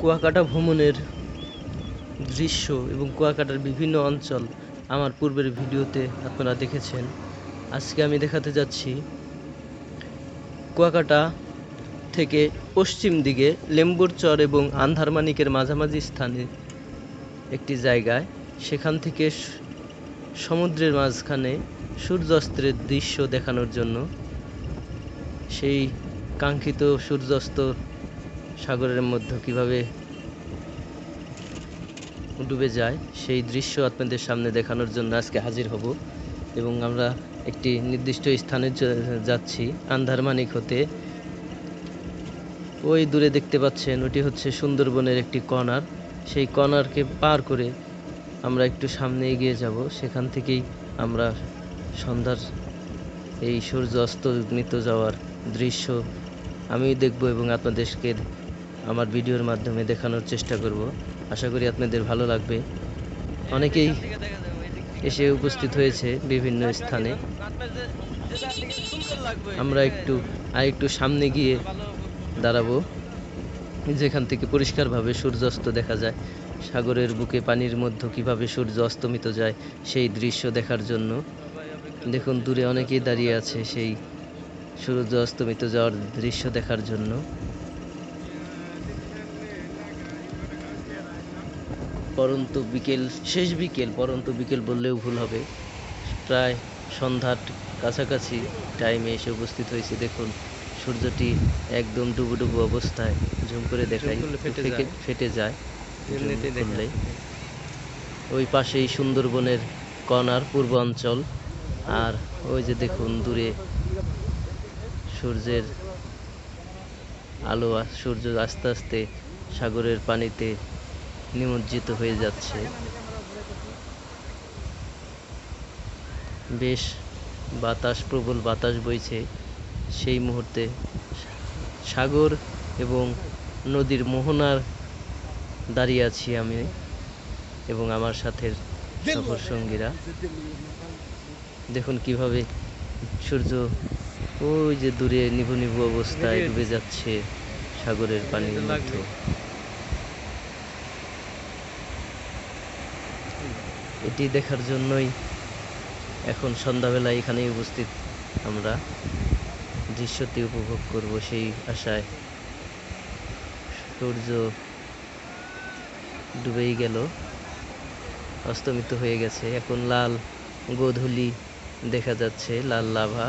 কুয়াকাটা ভ্রমণের দৃশ্য এবং কুয়াকাটার বিভিন্ন অঞ্চল আমার পূর্বের ভিডিওতে আপনারা দেখেছেন। আজকে আমি দেখাতে যাচ্ছি কুয়াকাটা থেকে পশ্চিম দিকে লেম্বুর চর এবং আন্ধারমানিকের মাঝামাঝি স্থানে একটি জায়গায়। সেখান থেকে সমুদ্রের মাঝখানে সূর্যাস্তের দৃশ্য দেখানোর জন্য। সেই কাঙ্ক্ষিত সূর্যাস্ত সাগরের মধ্যে কীভাবে ডুবে যায়, সেই দৃশ্য আপনাদের সামনে দেখানোর জন্য আজকে হাজির হব। এবং আমরা একটি নির্দিষ্ট স্থানে যাচ্ছি আন্ধারমানিক হতে। ওই দূরে দেখতে পাচ্ছেন, ওটি হচ্ছে সুন্দরবনের একটি কর্নার সেই কর্নারকে পার করে আমরা একটু সামনে এগিয়ে যাব। সেখান থেকেই আমরা সন্ধ্যার এই সূর্য অস্তমিত যাওয়ার দৃশ্য আমি দেখব এবং আপনাদেরকে আমার ভিডিওর মাধ্যমে দেখানোর চেষ্টা করব। আশা করি আপনাদের ভালো লাগবে। অনেকেই এসে উপস্থিত হয়েছে বিভিন্ন স্থানে। আমরা একটু আর একটু সামনে গিয়ে দাঁড়াবো। যেখান থেকে পরিষ্কারভাবে সূর্যাস্ত দেখা যায়। সাগরের বুকে পানির মধ্যে কীভাবে সূর্য অস্তমিত যায়, সেই দৃশ্য দেখার জন্য। দেখুন, দূরে অনেকেই দাঁড়িয়ে আছে সেই সূর্য অস্তমিত যাওয়ার দৃশ্য দেখার জন্য। পরন্তু বিকেল শেষ বিকেল পরন্তু বিকেল বললেও ভুল হবে। প্রায় সন্ধ্যার কাছাকাছি টাইমে এসে উপস্থিত হয়েছে। দেখুন সূর্যটি একদম ডুবু ডুবু অবস্থায় ঝুম করে দেখাই ফেটে যায়। করলেই। ওই পাশেই সুন্দরবনের কর্নার পূর্বাঞ্চল আর ওই যে দেখুন দূরে সূর্যের আলো সূর্য আস্তে আস্তে সাগরের পানিতে নিমজ্জিত হয়ে যাচ্ছে। বেশ বাতাস, প্রবল বাতাস বইছে সেই মুহূর্তে। সাগর এবং নদীর মোহনার দাঁড়িয়ে আছি আমি এবং আমার সাথে সফর সঙ্গীরা। দেখুন কীভাবে সূর্য ওই যে দূরে নিভু নিভু অবস্থায় ডুবে যাচ্ছে সাগরের পানির মধ্যে। এটি দেখার জন্যই এখন সন্ধ্যাবেলা এখানেই উপস্থিত। আমরা দৃশ্যটি উপভোগ করব সেই আশায়। সূর্য ডুবেই গেল, অস্তমিত হয়ে গেছে। এখন লাল গোধূলি দেখা যাচ্ছে, লাল লাভা।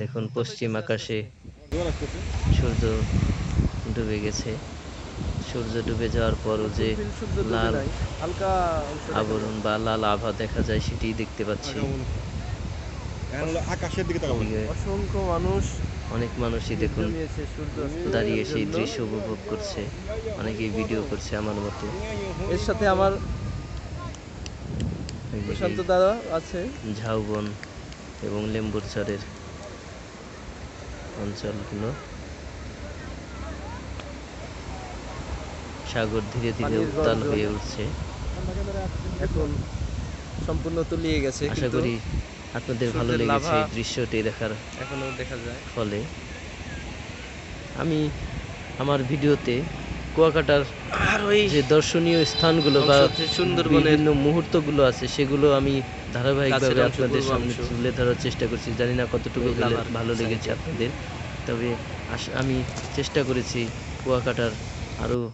দেখুন, পশ্চিম আকাশে সূর্য ডুবে গেছে। সূর্য ডুবে যাওয়ার পরও যে লাল আবরণ বা লাল আভা দেখা যায় সেটি দেখতে পাচ্ছি। আকাশের দিকে অসংখ্য মানুষ অনেক মানুষই দেখুন দাঁড়িয়ে সেই দৃশ্য উপভোগ করছে। অনেকেই ভিডিও করছে আমার মতো। এর সাথে আমার প্রশান্ত দাদা আছে। ঝাউবন এবং লেম্বুর চরের অঞ্চলগুলো। সাগর ধীরে ধীরে উত্তাল হয়ে উঠছে। এখন সম্পূর্ণ তলিয়ে গেছে আশা করি আপনাদের ভালো লেগেছে এই দৃশ্যটি দেখার এখনও দেখা যায়। ফলে। আমি আমার ভিডিওতে কুয়াকাটার আর ওই যে দর্শনীয় স্থানগুলো বা সুন্দরবনের বিভিন্ন মুহূর্তগুলো আছে সেগুলো আমি ধারাবাহিকভাবে আপনাদের সামনে তুলে ধরার চেষ্টা করছি। জানি না কতটুকু ভালো- লেগেছে আপনাদের। তবে আমি চেষ্টা করেছি কুয়াকাটার আরও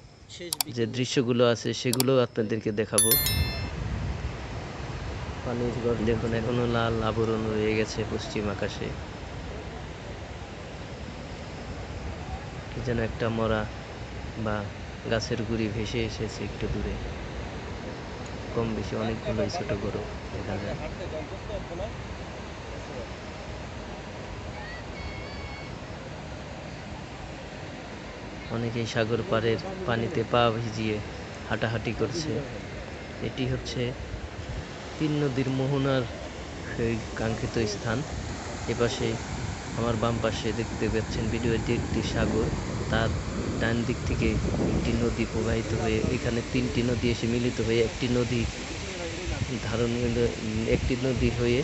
যে দৃশ্যগুলো আছে সেগুলো আপনাদেরকে দেখাবো। পানির গড় দেখুন এখনও লাল আবরণ রয়ে গেছে পশ্চিম আকাশে। কি যেন একটা মরা বা গাছের গুড়ি ভেসে এসেছে একটু দূরে। কম বেশি অনেকগুলোই ছোট বড় দেখা যায়। অনেকেই সাগর পাড়ের পানিতে পা ভিজিয়ে হাঁটাহাঁটি করছে। এটি হচ্ছে তিন নদীর মোহনার সেই কাঙ্ক্ষিত স্থান। এপাশে আমার বাম পাশে দেখতে পাচ্ছেন ভিডিওটি একটি সাগর। তার ডান দিক থেকে একটি নদী প্রবাহিত হয়ে এখানে তিনটি নদী এসে মিলিত হয়ে একটি নদী ধারণ একটি নদী হয়ে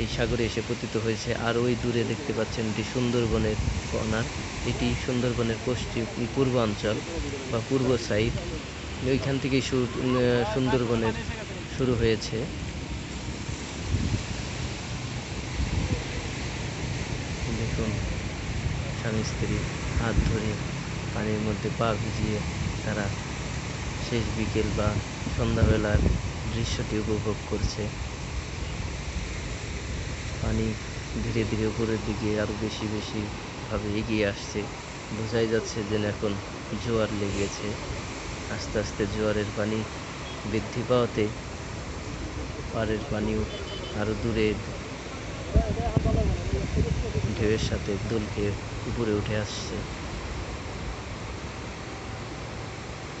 এই সাগরে এসে পতিত হয়েছে। আর ওই দূরে দেখতে পাচ্ছেন এটি সুন্দরবনের কর্নার এটি সুন্দরবনের পশ্চিম, পূর্বাঞ্চল বা পূর্ব সাইড। ওইখান থেকেই সুন্দরবনের শুরু হয়েছে। দেখুন, স্বামী স্ত্রী হাত ধরে পানির মধ্যে পা ভিজিয়ে তারা শেষ বিকেল বা সন্ধ্যাবেলার দৃশ্যটি উপভোগ করছে। পানি ধীরে ধীরে উপরের দিকে আরও বেশি বেশি ভাবে এগিয়ে আসছে। বোঝাই যাচ্ছে যে এখন জোয়ার লেগেছে। আস্তে আস্তে জোয়ারের পানি বৃদ্ধি পাওয়াতে পাড়ের পানিও আরও দূরে ঢেউয়ের সাথে দোলকে উপরে উঠে আসছে।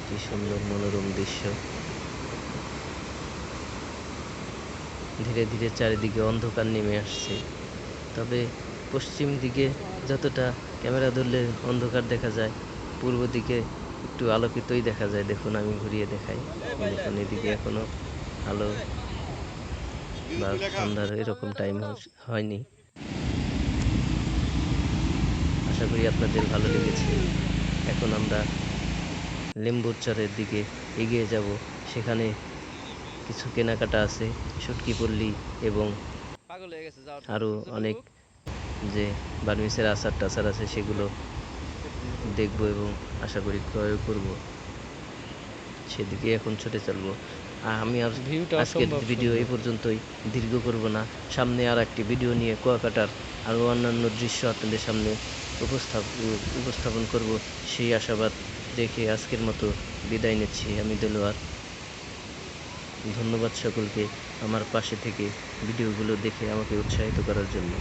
কি সুন্দর মনোরম দৃশ্য। ধীরে ধীরে চারিদিকে অন্ধকার নেমে আসছে। তবে পশ্চিম দিকে যতটা ক্যামেরা ধরলে অন্ধকার দেখা যায়, পূর্ব দিকে একটু আলোকিতই দেখা যায়। দেখুন, আমি ঘুরিয়ে দেখাই। দেখুন, এদিকে এখনও আলো বা সন্ধ্যার এরকম টাইম হয়নি। আশা করি আপনাদের ভালো লেগেছে। এখন আমরা লেম্বুর চরের দিকে এগিয়ে যাব। সেখানে কিছু কেনাকাটা আছে শুটকি পল্লী এবং আরও অনেক যে বার্মিসের আচার টাচার আছে সেগুলো দেখব এবং আশা করি ক্রয় করব। সেদিকে এখন ছুটে চলবো। আমি আর আজকের ভিডিও এই পর্যন্তই। দীর্ঘ করব না। সামনে আর একটি ভিডিও নিয়ে কুয়াকাটার আরও অন্যান্য দৃশ্য আপনাদের সামনে উপস্থাপ উপস্থাপন করব। সেই আশাবাদ রেখে আজকের মতো বিদায় নিচ্ছি। আমি দেলোয়ার। ধন্যবাদ সকলকে আমার পাশে থেকে ভিডিওগুলো দেখে আমাকে উৎসাহিত করার জন্য।